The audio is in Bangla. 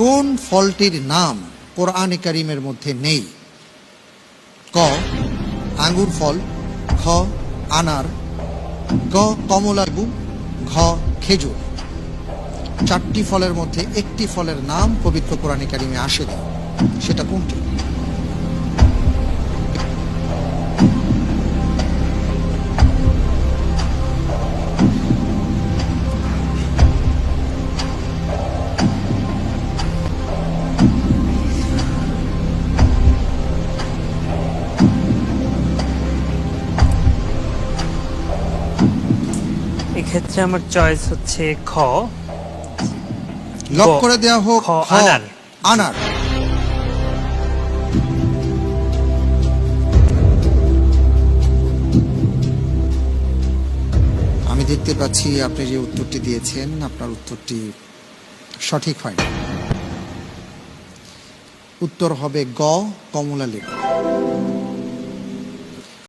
কোন ফলটির নাম কোরআনে কারিমের মধ্যে নেই? ক, আঙ্গুর ফল খ আনার, গ কমলাবু ঘ, খেজুর। চারটি ফলের মধ্যে একটি ফলের নাম পবিত্র কোরআনে কারিমে আসেনি সেটা কোনটি? এক্ষেত্রে আমার চয়েস হচ্ছে খ। লক করে দেওয়া হোক আনার। আনার। আমি দেখতে পাচ্ছি আপনি যে উত্তরটি দিয়েছেন আপনার উত্তরটি সঠিক হয়নি। উত্তর হবে গ কমলা লেবু।